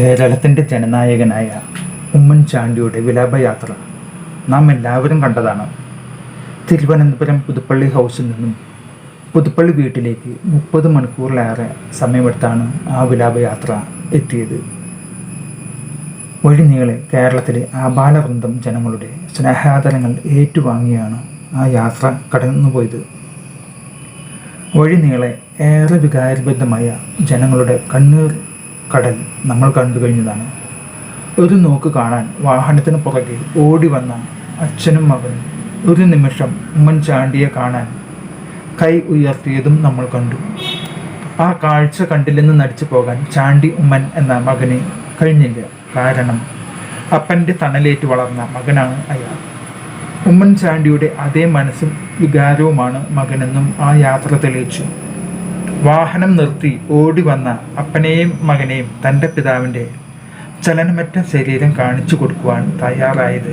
കേരളത്തിന്റെ ജനനായകനായ ഉമ്മൻചാണ്ടിയുടെ വിലാപയാത്ര നാം എല്ലാവരും കണ്ടതാണ്. തിരുവനന്തപുരം പുതുപ്പള്ളി ഹൗസിൽ നിന്നും പുതുപ്പള്ളി വീട്ടിലേക്ക് മുപ്പത് മണിക്കൂറിലേറെ സമയമെടുത്താണ് ആ വിലാപയാത്ര എത്തിയത്. വഴി നീളെ കേരളത്തിലെ ആബാലവൃന്ദം ജനങ്ങളുടെ സ്നേഹാദരങ്ങൾ ഏറ്റുവാങ്ങിയാണ് ആ യാത്ര കടന്നുപോയത്. വഴി നീളെ ഏറെ വികാരബദ്ധമായ ജനങ്ങളുടെ കണ്ണീർ കടൽ നമ്മൾ കണ്ടു കഴിഞ്ഞതാണ്. ഒരു നോക്ക് കാണാൻ വാഹനത്തിന് പുറകെ ഓടി വന്ന അച്ഛനും മകനും ഒരു നിമിഷം ഉമ്മൻ ചാണ്ടിയെ കാണാൻ കൈ ഉയർത്തിയതും നമ്മൾ കണ്ടു. ആ കാഴ്ച കണ്ടില്ലെന്ന് നടിച്ചു പോകാൻ ചാണ്ടി ഉമ്മൻ എന്ന മകനെ കഴിഞ്ഞില്ല. കാരണം അപ്പന്റെ തണലേറ്റ് വളർന്ന മകനാണ് അയാൾ. ഉമ്മൻ ചാണ്ടിയുടെ അതേ മനസ്സും വികാരവുമാണ് മകനെന്നും ആ യാത്ര തെളിയിച്ചു. വാഹനം നിർത്തി ഓടി വന്ന അപ്പനെയും മകനെയും തന്റെ പിതാവിന്റെ ചലനമറ്റ ശരീരം കാണിച്ചു കൊടുക്കുവാൻ തയ്യാറായത്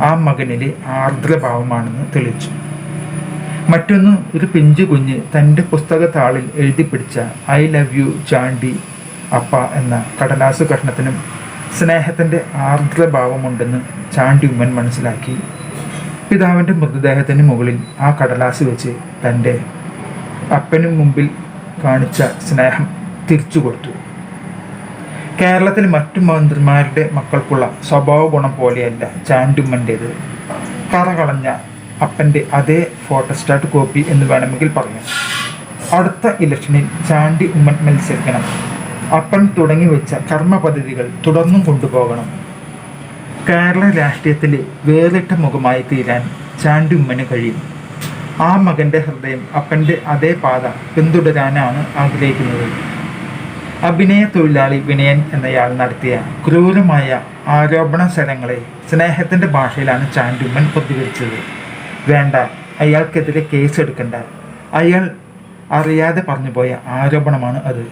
ആ മകനിലെ ആർദ്രഭാവമാണെന്ന് തെളിച്ചു മറ്റൊന്ന് ഒരു പിഞ്ചു കുഞ്ഞ് തന്റെ പുസ്തക താളിൽ എഴുതി പിടിച്ച ഐ ലവ് യു ചാണ്ടി അപ്പ എന്ന കടലാസു കഷ്ണത്തിനും സ്നേഹത്തിന്റെ ആർദ്രഭാവമുണ്ടെന്ന് ചാണ്ടി ഉമ്മൻ മനസ്സിലാക്കി. പിതാവിന്റെ മൃതദേഹത്തിന് മുകളിൽ ആ കടലാസ് വെച്ച് തന്റെ അപ്പനും മുമ്പിൽ കാണിച്ച സ്നേഹം തിരിച്ചു കൊടുത്തു. കേരളത്തിൽ മറ്റു മന്ത്രിമാരുടെ മക്കൾക്കുള്ള സ്വഭാവ ഗുണം പോലെയല്ല ചാൻഡുമ്മന്റേത് കറകളഞ്ഞ അപ്പന്റെ അതേ ഫോട്ടോസ്റ്റാറ്റ് കോപ്പി എന്ന് വേണമെങ്കിൽ പറഞ്ഞു അടുത്ത ഇലക്ഷനിൽ ചാണ്ടി ഉമ്മൻ മത്സരിക്കണം. അപ്പൻ തുടങ്ങി വെച്ച കർമ്മ പദ്ധതികൾ തുടർന്നും കൊണ്ടുപോകണം. കേരള രാഷ്ട്രീയത്തിലെ വേറിട്ട മുഖമായി തീരാൻ ചാണ്ടി ഉമ്മന് കഴിയും. ആ മകന്റെ ഹൃദയം അപ്പന്റെ അതേ പാത പിന്തുടരാനാണ് ആഗ്രഹിക്കുന്നത്. അഭിനയ തൊഴിലാളി വിനയൻ എന്നയാൾ നടത്തിയ ക്രൂരമായ ആരോപണ സ്ഥലങ്ങളെ സ്നേഹത്തിന്റെ ഭാഷയിലാണ് ചാൻഡുമ്മൻ പ്രതികരിച്ചത്. വേണ്ട അയാൾക്കെതിരെ കേസ് എടുക്കണ്ട അയാൾ അറിയാതെ പറഞ്ഞു പോയ ആരോപണമാണ് അത്.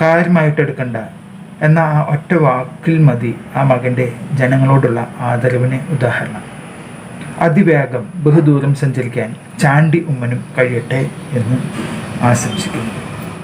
കാര്യമായിട്ട് എടുക്കണ്ട എന്ന ആ ഒറ്റ വാക്കിൽ മതി ആ മകന്റെ ജനങ്ങളോടുള്ള ആദരവിന് ഉദാഹരണം. അതിവേഗം ബഹുദൂരം സഞ്ചരിക്കാൻ ചാണ്ടി ഉമ്മനും കഴിയട്ടെ എന്ന് ആശംസിക്കുന്നു.